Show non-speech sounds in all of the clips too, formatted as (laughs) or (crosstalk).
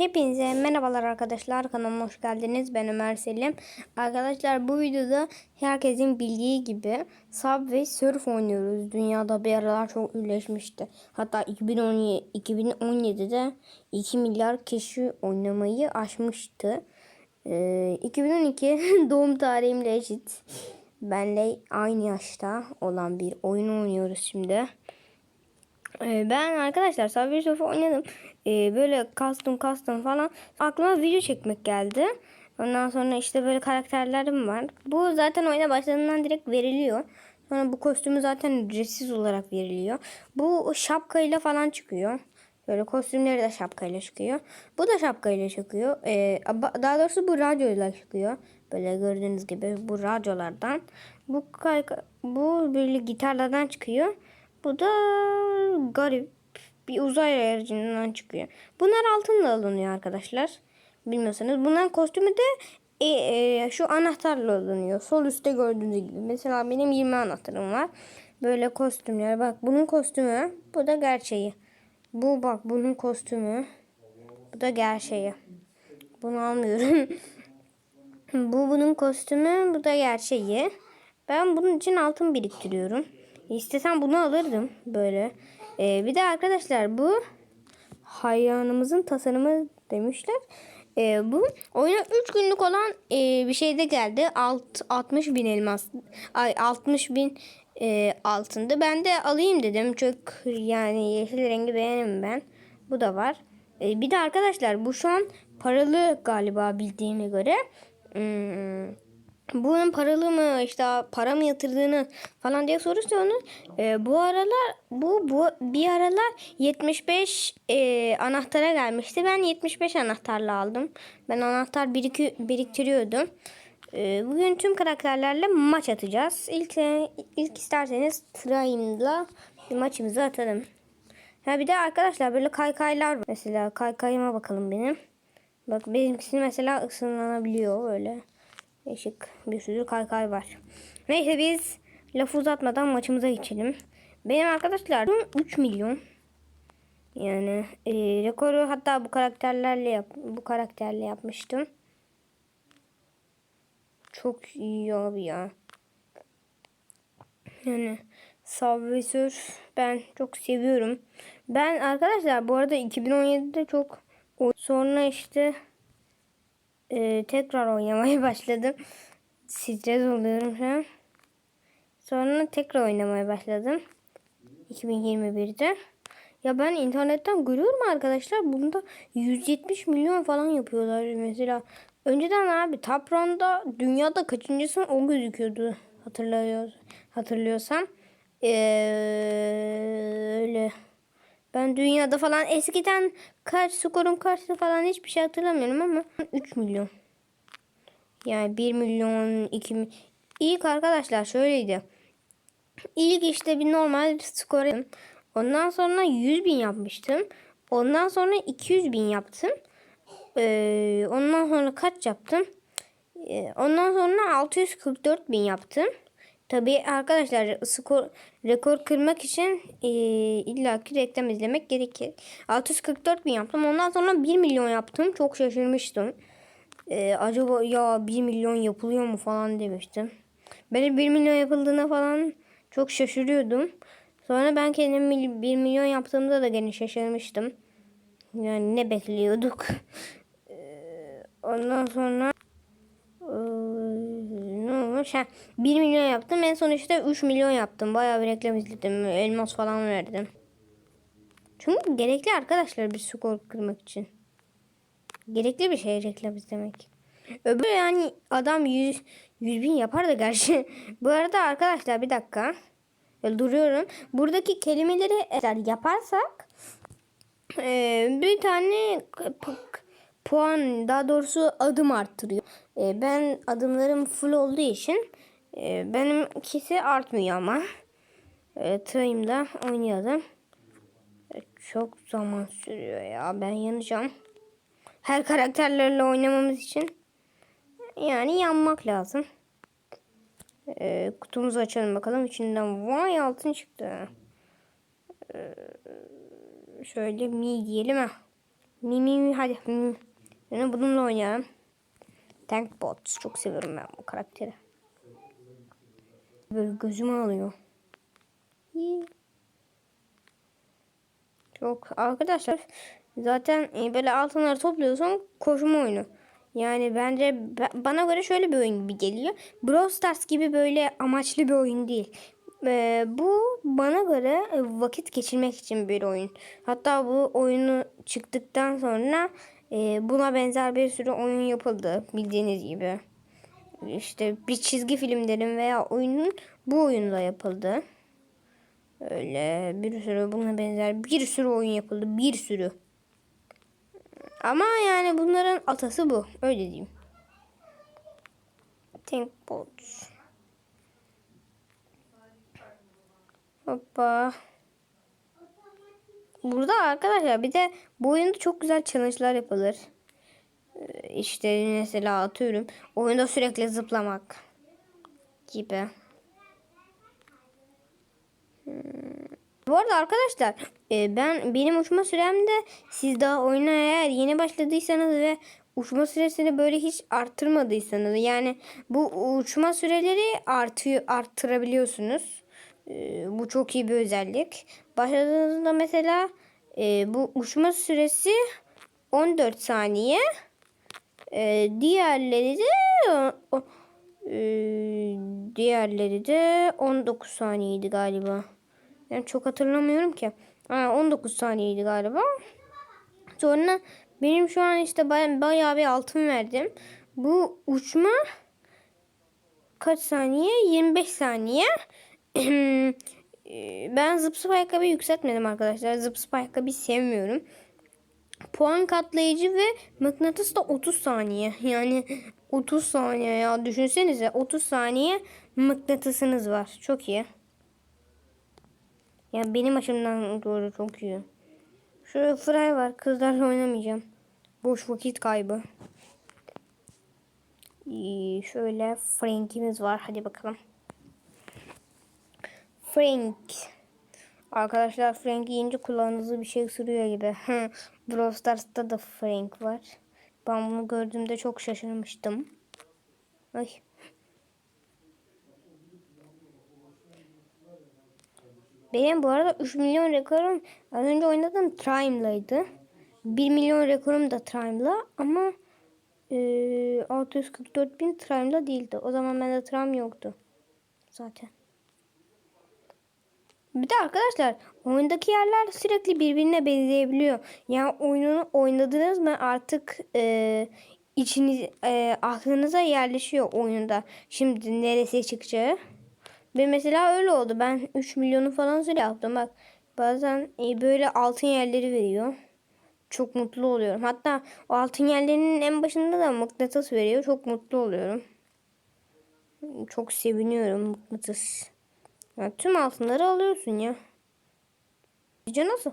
Hepinize merhabalar arkadaşlar kanalıma hoş geldiniz. Ben Ömer Selim. Arkadaşlar bu videoda herkesin bildiği gibi Subway Surf oynuyoruz. Dünyada bir aralar çok ünleşmişti Hatta 2017, 2017'de 2 milyar kişi oynamayı aşmıştı. Ee, 2012 (laughs) doğum tarihimle eşit. Benle aynı yaşta olan bir oyun oynuyoruz şimdi Ben arkadaşlar Subway Surf oynadım. Ee, böyle custom custom falan. Aklıma video çekmek geldi. Ondan sonra işte böyle karakterlerim var. Bu zaten oyuna başladığından direkt veriliyor. Sonra bu kostümü zaten ücretsiz olarak veriliyor. Bu şapkayla falan çıkıyor. Böyle kostümleri de şapkayla çıkıyor. Bu da şapkayla çıkıyor. Ee, daha doğrusu bu radyoyla çıkıyor. Böyle gördüğünüz gibi bu radyolardan. Bu bu böyle gitarlardan çıkıyor. Bu da garip bir uzay aracından çıkıyor. Bunlar altınla alınıyor arkadaşlar. Bilmiyorsanız. Bunların kostümü de e, e, şu anahtarla alınıyor. Sol üstte gördüğünüz gibi. Mesela benim 20 anahtarım var. Böyle kostümler. Bak bunun kostümü. Bu da gerçeği. Bu bak bunun kostümü. Bu da gerçeği. Bunu almıyorum. (laughs) bu bunun kostümü. Bu da gerçeği. Ben bunun için altın biriktiriyorum. İstesem bunu alırdım böyle. Ee, bir de arkadaşlar bu hayranımızın tasarımı demişler. Ee, bu oyuna 3 günlük olan e, bir şeyde geldi. Alt, 60 bin elmas. Ay 60 bin e, altında. Ben de alayım dedim. Çok yani yeşil rengi beğenim ben. Bu da var. E, bir de arkadaşlar bu şu an paralı galiba bildiğime göre. Hmm, bunun paralı mı işte para mı yatırdığını falan diye sorursanız e, bu aralar bu bu bir aralar 75 e, anahtara gelmişti. Ben 75 anahtarla aldım. Ben anahtar birik biriktiriyordum. E, bugün tüm karakterlerle maç atacağız. İlk ilk isterseniz Trime'la bir maçımızı atalım. Ha bir de arkadaşlar böyle kaykaylar var. Mesela kaykayıma bakalım benim. Bak benimkisi mesela ısınlanabiliyor öyle. Değişik bir sürü kaykay var. Neyse biz lafı uzatmadan maçımıza geçelim. Benim arkadaşlar 3 milyon. Yani e, rekoru hatta bu karakterlerle yap bu karakterle yapmıştım. Çok iyi abi ya. Yani Subway Surf ben çok seviyorum. Ben arkadaşlar bu arada 2017'de çok sonra işte e, tekrar oynamaya (laughs) başladım. Stres oluyorum şu an. Sonra tekrar oynamaya başladım. 2021'de. Ya ben internetten görüyorum arkadaşlar. Bunda 170 milyon falan yapıyorlar mesela. Önceden abi Tapron'da dünyada kaçıncısın o gözüküyordu. Hatırlıyor, hatırlıyorsam. Ee, öyle. Ben dünyada falan eskiden kaç skorun kaçtı falan hiçbir şey hatırlamıyorum ama 3 milyon. Yani 1 milyon 2 milyon. İlk arkadaşlar şöyleydi. İlk işte bir normal skor yaptım. Ondan sonra 100 bin yapmıştım. Ondan sonra 200 bin yaptım. Ee, ondan sonra kaç yaptım? Ee, ondan sonra 644 bin yaptım. Tabii arkadaşlar skor rekor kırmak için e, illaki reklam izlemek gerekir. 644 bin yaptım. Ondan sonra 1 milyon yaptım. Çok şaşırmıştım. E, acaba ya 1 milyon yapılıyor mu falan demiştim. Ben 1 milyon yapıldığına falan çok şaşırıyordum. Sonra ben kendim 1 milyon yaptığımda da gene şaşırmıştım. Yani ne bekliyorduk. (laughs) Ondan sonra olmuş. Ha, 1 milyon yaptım. En son işte 3 milyon yaptım. Bayağı bir reklam izledim. Elmas falan verdim. Çünkü gerekli arkadaşlar bir skor kırmak için. Gerekli bir şey reklam izlemek. Öbür yani adam 100, 100 bin yapar da gerçi. (laughs) Bu arada arkadaşlar bir dakika. Böyle duruyorum. Buradaki kelimeleri eğer yaparsak bir tane puan daha doğrusu adım arttırıyor. Ben adımlarım full olduğu için ee, benimkisi artmıyor ama. E, Time'da oynayalım. E, çok zaman sürüyor ya. Ben yanacağım. Her karakterlerle oynamamız için yani yanmak lazım. E, kutumuzu açalım bakalım. İçinden vay altın çıktı. E, şöyle mi diyelim ha. Mi mi mi hadi. Mi. Yani bununla oynayalım. Tank Bots. Çok seviyorum ben bu karakteri. Böyle gözümü alıyor. Çok arkadaşlar zaten e, böyle altınları topluyorsan koşma oyunu. Yani bence ba- bana göre şöyle bir oyun gibi geliyor. Brawl Stars gibi böyle amaçlı bir oyun değil. Ee, bu bana göre e, vakit geçirmek için bir oyun. Hatta bu oyunu çıktıktan sonra e, buna benzer bir sürü oyun yapıldı bildiğiniz gibi. İşte bir çizgi filmlerin veya oyunun bu oyunla yapıldı. Öyle bir sürü buna benzer bir sürü oyun yapıldı. Bir sürü. Ama yani bunların atası bu. Öyle diyeyim. Think boats. Hoppa. Burada arkadaşlar bir de bu oyunda çok güzel challenge'lar yapılır. Ee, İşte mesela atıyorum oyunda sürekli zıplamak gibi. Bu arada arkadaşlar e, ben benim uçma süremde siz daha oyuna eğer yeni başladıysanız ve uçma süresini böyle hiç arttırmadıysanız yani bu uçma süreleri artıyor arttırabiliyorsunuz. E, bu çok iyi bir özellik. Başladığınızda mesela e, bu uçma süresi 14 saniye. E, diğerleri de o- e, diğerleri de 19 saniyeydi galiba. Yani çok hatırlamıyorum ki. Ha, 19 saniyeydi galiba. Sonra benim şu an işte baya- bayağı bir altın verdim. Bu uçma kaç saniye? 25 saniye. Ee, ben zıp ayakkabı yükseltmedim arkadaşlar. Zıp ayakkabı sevmiyorum. Puan katlayıcı ve mıknatıs da 30 saniye. (laughs) Yani 30 saniye ya düşünsenize 30 saniye mıknatısınız var. Çok iyi. Yani benim açımdan doğru çok iyi. Şurada Fry var. Kızlarla oynamayacağım. Boş vakit kaybı. İyi, şöyle Frank'imiz var. Hadi bakalım. Frank. Arkadaşlar Frank yiyince kulağınızı bir şey ısırıyor gibi. Brawl Stars'ta da Frank var. Ben bunu gördüğümde çok şaşırmıştım. Ay. Benim bu arada 3 milyon rekorum az önce oynadığım Trime'laydı. 1 milyon rekorum da Trime'la ama e, 644 bin Trime'la değildi. O zaman bende Trime yoktu. Zaten. Bir de arkadaşlar oyundaki yerler sürekli birbirine benzeyebiliyor. Yani oyununu oynadınız mı artık e, içiniz e, aklınıza yerleşiyor oyunda. Şimdi neresi çıkacağı. Ve mesela öyle oldu. Ben 3 milyonu falan süre yaptım. Bak bazen e, böyle altın yerleri veriyor. Çok mutlu oluyorum. Hatta o altın yerlerinin en başında da mıknatıs veriyor. Çok mutlu oluyorum. Çok seviniyorum mıknatıs. Ya tüm altınları alıyorsun ya. Sizce nasıl?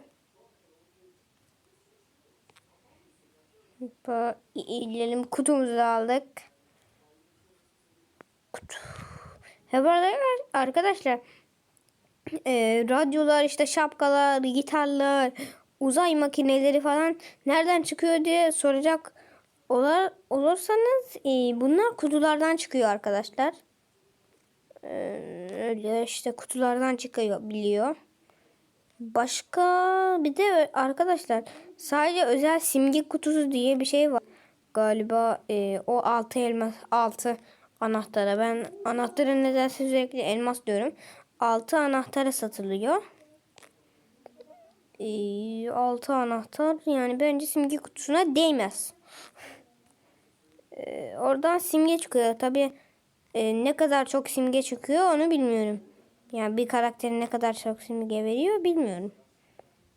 İlerleyelim. Kutumuzu aldık. Kutu. Ha bu arada arkadaşlar e, radyolar işte şapkalar, gitarlar, uzay makineleri falan nereden çıkıyor diye soracak olar, olursanız e, bunlar kutulardan çıkıyor arkadaşlar. E, öyle işte kutulardan çıkıyor biliyor. Başka bir de arkadaşlar sadece özel simge kutusu diye bir şey var. Galiba e, o altı elmas altı anahtara. Ben anahtarı nedense sürekli elmas diyorum. Altı anahtara satılıyor. E, altı anahtar yani bence simge kutusuna değmez. (laughs) E, oradan simge çıkıyor. Tabi e, ne kadar çok simge çıkıyor onu bilmiyorum. Yani bir karakterin ne kadar çok simge veriyor bilmiyorum.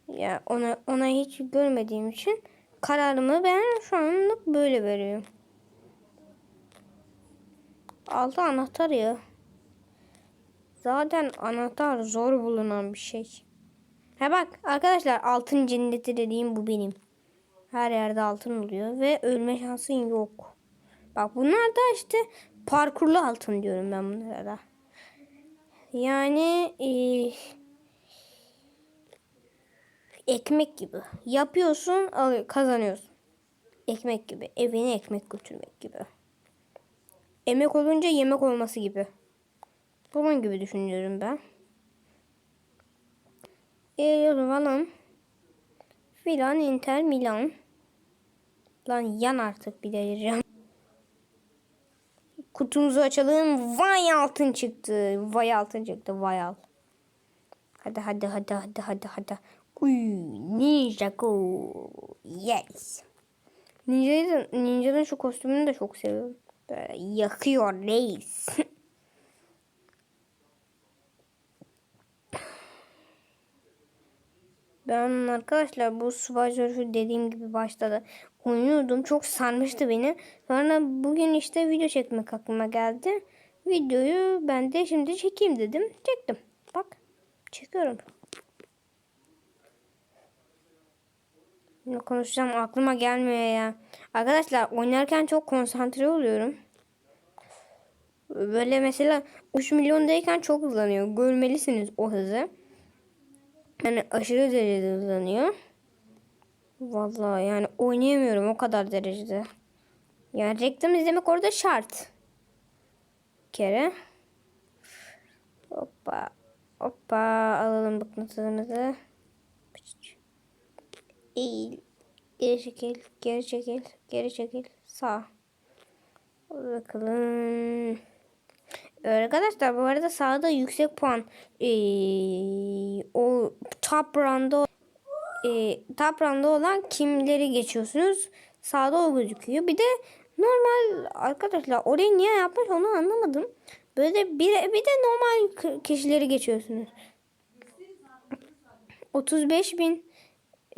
Ya ona ona hiç görmediğim için kararımı ben şu anlık böyle veriyorum. Altı anahtar ya. Zaten anahtar zor bulunan bir şey. Ha bak arkadaşlar altın cenneti dediğim bu benim. Her yerde altın oluyor ve ölme şansın yok. Bak bunlar da işte parkurlu altın diyorum ben bunlara da. Yani e, ekmek gibi. Yapıyorsun, kazanıyorsun. Ekmek gibi. Evine ekmek götürmek gibi. Emek olunca yemek olması gibi. Bunun gibi düşünüyorum ben. E falan. Filan Inter Milan. Lan yan artık bir delireceğim. Kutumuzu açalım. Vay altın çıktı. Vay altın çıktı. Vay al. Hadi hadi hadi hadi hadi hadi. Uy, Ninja Go. Yes. Ninja'nın, Ninja'nın şu kostümünü de çok seviyorum. Böyle yakıyor reis. (laughs) Ben arkadaşlar bu Subway Surfer dediğim gibi başladı. Oynuyordum. Çok sarmıştı beni. Sonra bugün işte video çekmek aklıma geldi. Videoyu ben de şimdi çekeyim dedim. Çektim. Bak. Çekiyorum. Ne konuşacağım aklıma gelmiyor ya. Arkadaşlar oynarken çok konsantre oluyorum. Böyle mesela 3 milyondayken çok hızlanıyor. Görmelisiniz o hızı. Yani aşırı derecede hızlanıyor. Vallahi yani oynayamıyorum o kadar derecede. Yani reklam izlemek orada şart. Bir kere. Hoppa. Hoppa. Alalım mıknatısımızı. Eğil. Geri çekil. Geri çekil. Geri çekil. Sağ. Bakalım. Arkadaşlar bu arada sağda yüksek puan ee, o top round'da e, top round'da olan kimleri geçiyorsunuz? Sağda o gözüküyor. Bir de normal arkadaşlar orayı niye yapmış onu anlamadım. Böyle bir, bir de normal kişileri geçiyorsunuz. 35 bin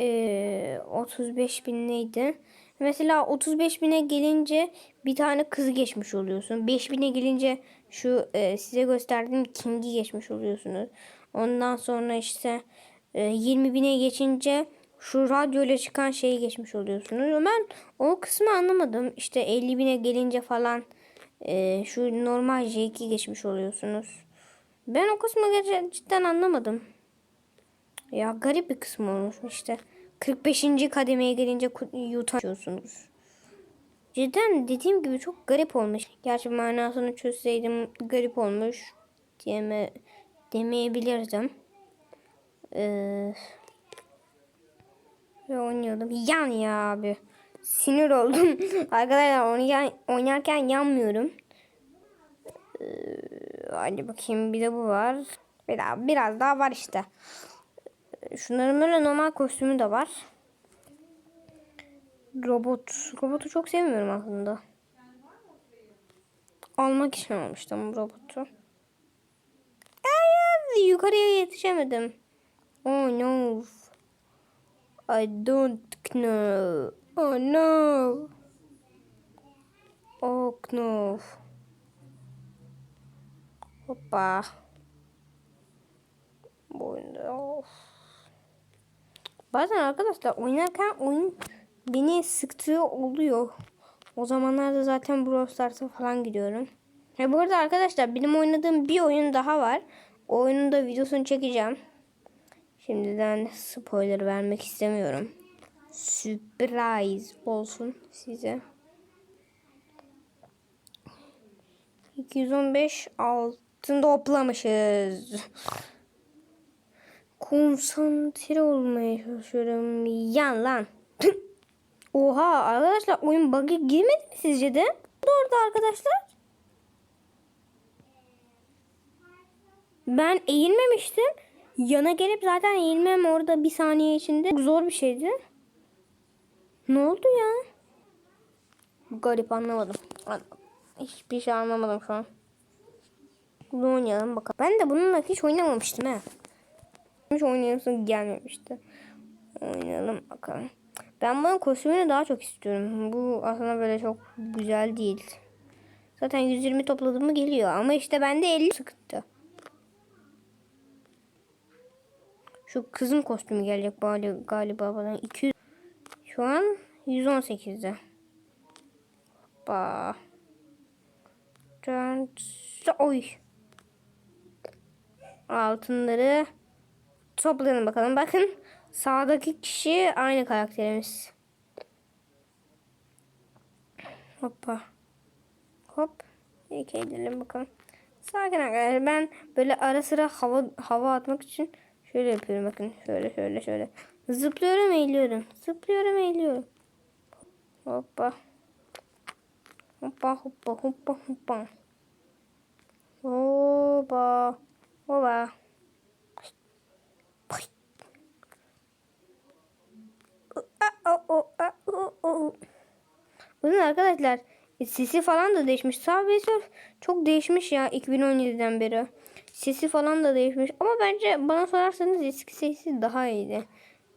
e, 35 bin neydi? Mesela 35 bine gelince bir tane kızı geçmiş oluyorsun. 5 bine gelince şu e, size gösterdiğim King'i geçmiş oluyorsunuz. Ondan sonra işte e, 20 bine geçince şu radyo çıkan şeyi geçmiş oluyorsunuz. Ben o kısmı anlamadım. İşte 50 bine gelince falan e, şu normal J2 geçmiş oluyorsunuz. Ben o kısmı cidden anlamadım. Ya garip bir kısım olmuş işte. 45. kademeye gelince yutamıyorsunuz. Cidden dediğim gibi çok garip olmuş. Gerçi manasını çözseydim garip olmuş diyeme, demeyebilirdim. Ee, ve oynuyordum. Yan ya abi. Sinir oldum. (laughs) Arkadaşlar oynarken, yanmıyorum. Ee, hadi bakayım bir de bu var. Bir daha, biraz daha var işte. Şunların böyle normal kostümü de var. Robot. Robotu çok sevmiyorum aslında. Almak için almıştım robotu. Hayır, yukarıya yetişemedim. Oh no. I don't know. Oh no. Oh no. Hoppa. Bu. Bazen arkadaşlar oynarken oyun beni sıktığı oluyor. O zamanlarda zaten Brawl Stars'a falan gidiyorum. Ve bu arada arkadaşlar benim oynadığım bir oyun daha var. O oyunun da videosunu çekeceğim. Şimdiden spoiler vermek istemiyorum. Sürpriz olsun size. 215 altın toplamışız. Konsantre olmaya çalışıyorum. Yan lan. (laughs) Oha arkadaşlar oyun bug'a girmedi mi sizce de? Orada arkadaşlar. Ben eğilmemiştim. Yana gelip zaten eğilmem orada bir saniye içinde. Çok zor bir şeydi. Ne oldu ya? Garip anlamadım. Hiçbir şey anlamadım şu an. Bunu oynayalım bakalım. Ben de bununla hiç oynamamıştım he. Hiç oynayasım gelmemişti. Oynayalım bakalım. Ben bunun kostümünü daha çok istiyorum. Bu aslında böyle çok güzel değil. Zaten 120 topladım mı geliyor. Ama işte bende 50 sıkıntı. Şu kızım kostümü gelecek galiba bana. 200. Şu an 118'de. Ba. Oy. Altınları toplayalım bakalım. Bakın Sağdaki kişi aynı karakterimiz. Hoppa. Hop. İki edelim bakalım. Sakin arkadaşlar. Ben böyle ara sıra hava hava atmak için şöyle yapıyorum bakın. Şöyle şöyle şöyle. Zıplıyorum eğiliyorum. Zıplıyorum eğiliyorum. Hoppa. Hoppa hoppa hoppa hoppa. Hoppa. Hoppa. Pay. O, o, o, o, o. Bunun arkadaşlar sesi falan da değişmiş. Subway çok değişmiş ya 2017'den beri. Sesi falan da değişmiş. Ama bence bana sorarsanız eski sesi daha iyiydi.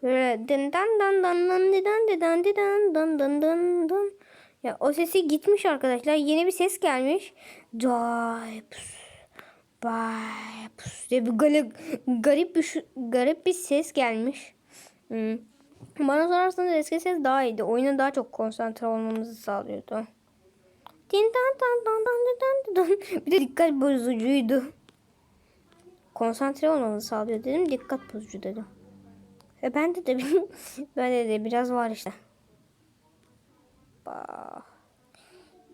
Böyle dın dan dan dan dan didan didan didan dan dan dan dan. Ya o sesi gitmiş arkadaşlar. Yeni bir ses gelmiş. Vibes. Vibes diye bir garip, garip bir garip bir ses gelmiş. Hmm. Bana sorarsanız eski ses daha iyiydi. Oyuna daha çok konsantre olmamızı sağlıyordu. Din dan dan dan dan. (laughs) Bir de dikkat bozucuydu. Konsantre olmamızı sağlıyor dedim. Dikkat bozucu dedim. E ben de de (laughs) ben de, de biraz var işte. Bah.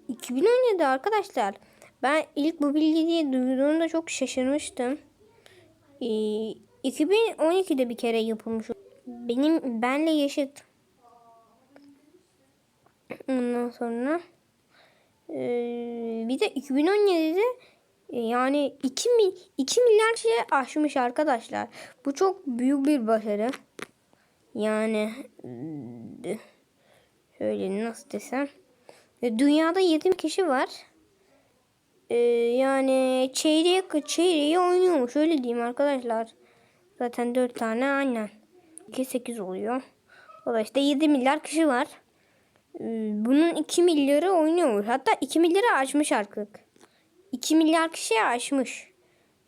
2017 arkadaşlar. Ben ilk bu bilgiyi duyduğumda çok şaşırmıştım. Ee, 2012'de bir kere yapılmış. Benim benle yaşıt. Ondan sonra ee, bir de 2017'de e, yani 2, mi, 2 milyar şeye aşmış arkadaşlar. Bu çok büyük bir başarı. Yani e, şöyle nasıl desem. E, Dünyada 7 kişi var. E, yani çeyreği, çeyreği oynuyormuş öyle diyeyim arkadaşlar. Zaten 4 tane aynen. 2 8 oluyor. O da işte 7 milyar kişi var. E, Bunun 2 milyarı oynuyormuş. Hatta 2 milyarı aşmış artık. 2 milyar kişiye aşmış.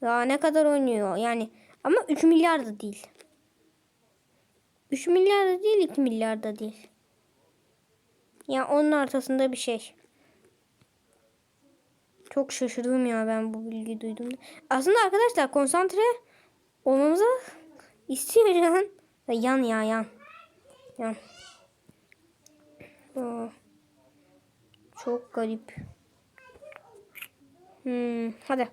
Daha ne kadar oynuyor yani. Ama 3 milyar da değil. 3 milyar da değil 2 milyar da değil. Ya onun ortasında bir şey. Çok şaşırdım ya ben bu bilgiyi duyduğumda. Aslında arkadaşlar konsantre olmamızı (laughs) istiyor can. Yan ya yan. Yan. Aa, çok garip. Hmm, hadi.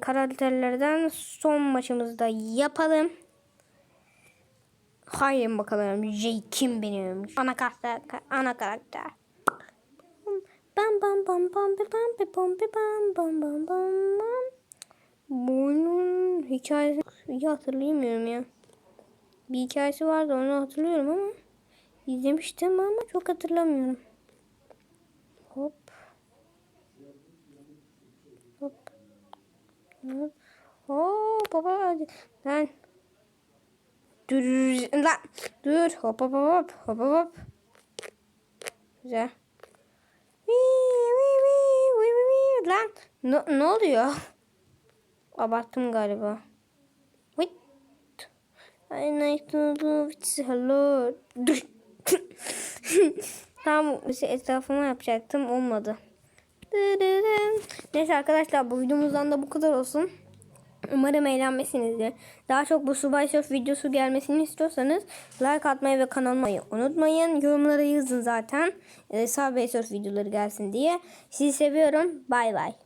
Karakterlerden son maçımızda yapalım. Haydi bakalım. J kim benim? Ana karakter. Ana karakter. Bam bam bam bam bam bam bam bam bam bam bam bam. Bunun hikayesi iyi hatırlayamıyorum ya. Bir hikayesi vardı onu hatırlıyorum ama izlemiştim ama çok hatırlamıyorum. Hop. Hop. Hop. Hop baba hadi. Lan. Dur lan. Dur. Hop hop hop hop hop hop. Güzel. Lan ne, ne oluyor? Abarttım galiba. I like to hello. Tam işte etrafıma yapacaktım olmadı. Neyse arkadaşlar bu videomuzdan da bu kadar olsun. Umarım eğlenmesinizdir. Daha çok bu Subay Surf videosu gelmesini istiyorsanız like atmayı ve kanalıma unutmayın. Yorumlara yazın zaten. Ee, Subway Surf videoları gelsin diye. Sizi seviyorum. Bay bay.